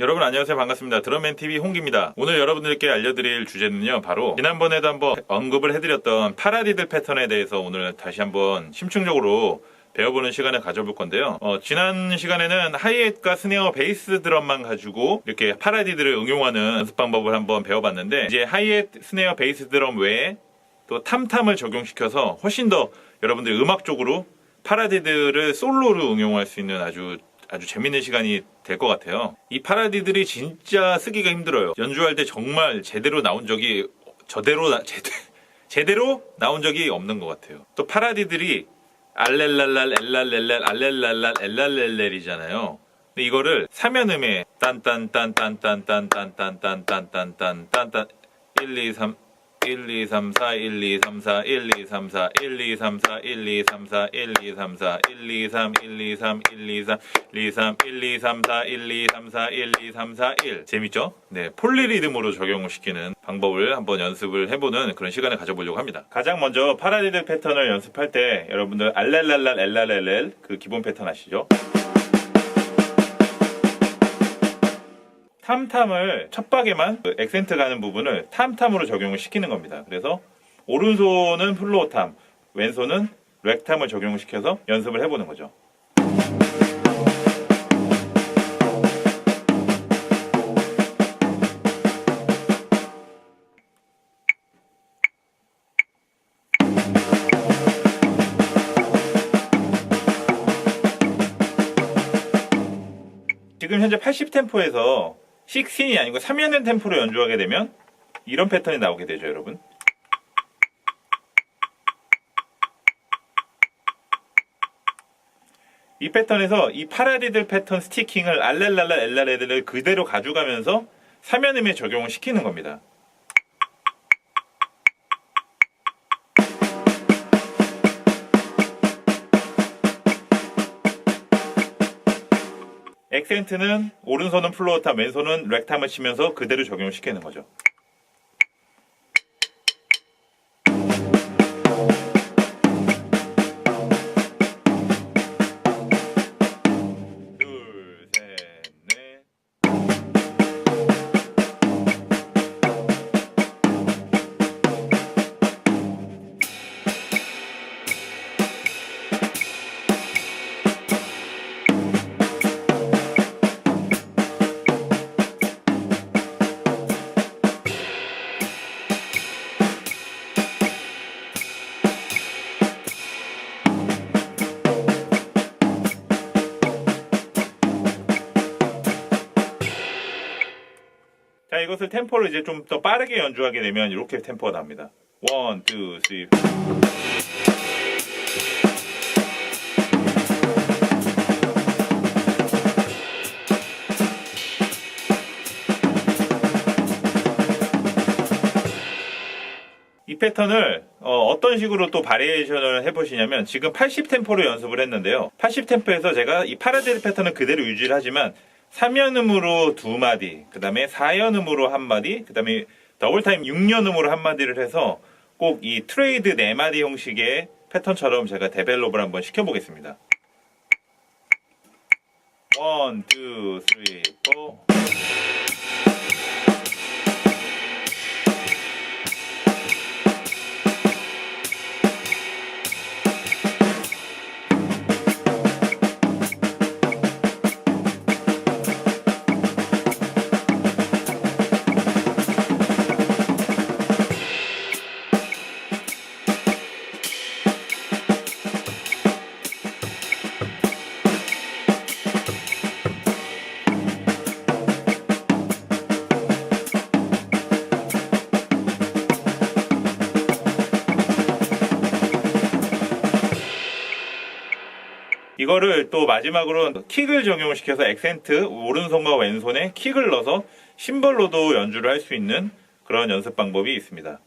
여러분 안녕하세요. 반갑습니다. 드럼앤TV 홍기입니다. 오늘 여러분들께 알려드릴 주제는요 바로 지난번에도 한번 언급을 해드렸던 파라디들 패턴에 대해서 오늘 다시 한번 심층적으로 배워보는 시간을 가져볼 건데요. 어, 지난 시간에는 하이햇과 스네어 베이스 드럼만 가지고 이렇게 파라디들을 응용하는 연습 방법을 한번 배워봤는데 이제 하이햇 스네어 베이스 드럼 외에 또 탐탐을 적용시켜서 훨씬 더 여러분들 음악적으로 파라디들을 솔로로 응용할 수 있는 아주 아주 재밌는 시간이 될 것 같아요. 이 파라디들이 진짜 쓰기가 힘들어요. 연주할 때 정말 제대로 나온 적이 저대로 나, 제대, 제대로 나온 적이 없는 것 같아요. 또 파라디들이 알렐랄랄 엘랄렐랄 알렐랄랄 엘랄렐렐이잖아요. 근데 이거를 사면음에 딴딴딴딴딴딴딴딴딴딴딴딴딴 1, 2, 3 1, 2, 3, 4, 1, 2, 3, 4, 1, 2, 3, 4, 1, 2, 3, 4, 1, 2, 3, 4, 1, 2, 3, 4, 1, 2, 3, 1, 2, 3, 1, 2, 3, 1, 2, 3, 1, 2, 3, 4, 1, 2, 3, 4, 1, 2, 3, 4, 1. 재밌죠? 네, 폴리리듬으로 적용을 시키는 방법을 한번 연습을 해보는 그런 시간을 가져보려고 합니다. 가장 먼저 파라디드 패턴을 연습할 때 여러분들 알랄랄랄 엘랄렐렐 그 기본 패턴 아시죠? 탐탐을 첫 박에만 그 액센트 가는 부분을 탐탐으로 적용을 시키는 겁니다. 그래서 오른손은 플로어탐, 왼손은 렉탐을 적용을 시켜서 연습을 해보는 거죠. 지금 현재 80 템포에서 16이 아니고 3연된 템포로 연주하게 되면 이런 패턴이 나오게 되죠, 여러분. 이 패턴에서 이 파라디들 패턴 스티킹을 알렐랄라 엘라레드를 그대로 가져가면서 3연음에 적용을 시키는 겁니다. 액센트는 오른손은 플로어탐, 왼손은 렉탐을 치면서 그대로 적용을 시키는 거죠. 자, 이것을 템포를 이제 좀 더 빠르게 연주하게 되면 이렇게 템포가 납니다. 원, 투, 쓰리. 이 패턴을 어, 떤 식으로 또 바리에이션을 해보시냐면 지금 80 템포로 연습을 했는데요. 80 템포에서 제가 이 파라데일 패턴은 그대로 유지를 하지만 3연음으로 두 마디, 그 다음에 4연음으로 한 마디, 그 다음에 더블타임 6연음으로 한 마디를 해서 꼭 이 트레이드 4마디 형식의 패턴처럼 제가 데벨롭을 한번 시켜보겠습니다. 1, 2, 3, 4 이거를 또 마지막으로 킥을 적용을 시켜서 액센트 오른손과 왼손에 킥을 넣어서 심벌로도 연주를 할 수 있는 그런 연습 방법이 있습니다.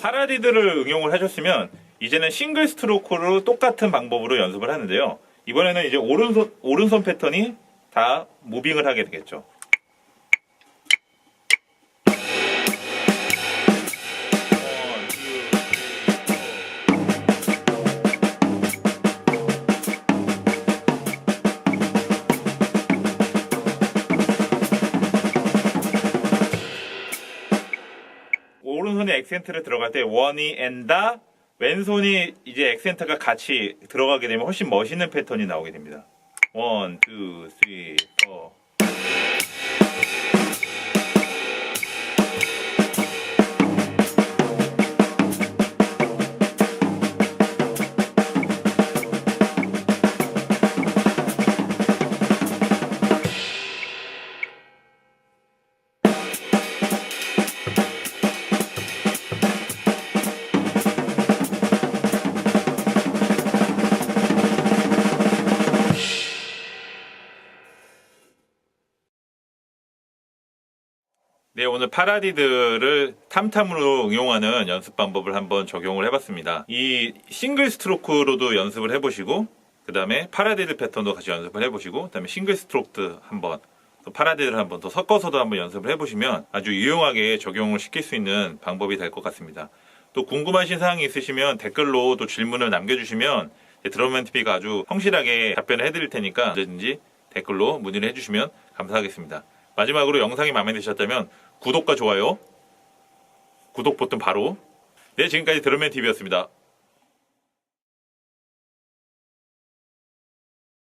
파라디드를 응용을 하셨으면 이제는 싱글 스트로크로 똑같은 방법으로 연습을 하는데요. 이번에는 이제 오른손 오른손 패턴이 다 무빙을 하게 되겠죠. 액센트를 들어갈 때 원이 엔다 왼손이 이제 액센트가 같이 들어가게 되면 훨씬 멋있는 패턴이 나오게 됩니다. 원, 투, 쓰리, 포. 네, 오늘 파라디드를 탐탐으로 응용하는 연습 방법을 한번 적용을 해봤습니다. 이 싱글 스트로크로도 연습을 해보시고, 그 다음에 파라디드 패턴도 같이 연습을 해보시고, 그 다음에 싱글 스트로크 한번, 또 파라디드를 한번 더 섞어서도 한번 연습을 해보시면 아주 유용하게 적용을 시킬 수 있는 방법이 될 것 같습니다. 또 궁금하신 사항이 있으시면 댓글로 또 질문을 남겨주시면 드럼앤 TV가 아주 성실하게 답변을 해드릴 테니까 언제든지 댓글로 문의를 해주시면 감사하겠습니다. 마지막으로 영상이 마음에 드셨다면 구독과 좋아요, 구독 버튼 바로. 네, 지금까지 드럼앤 TV였습니다.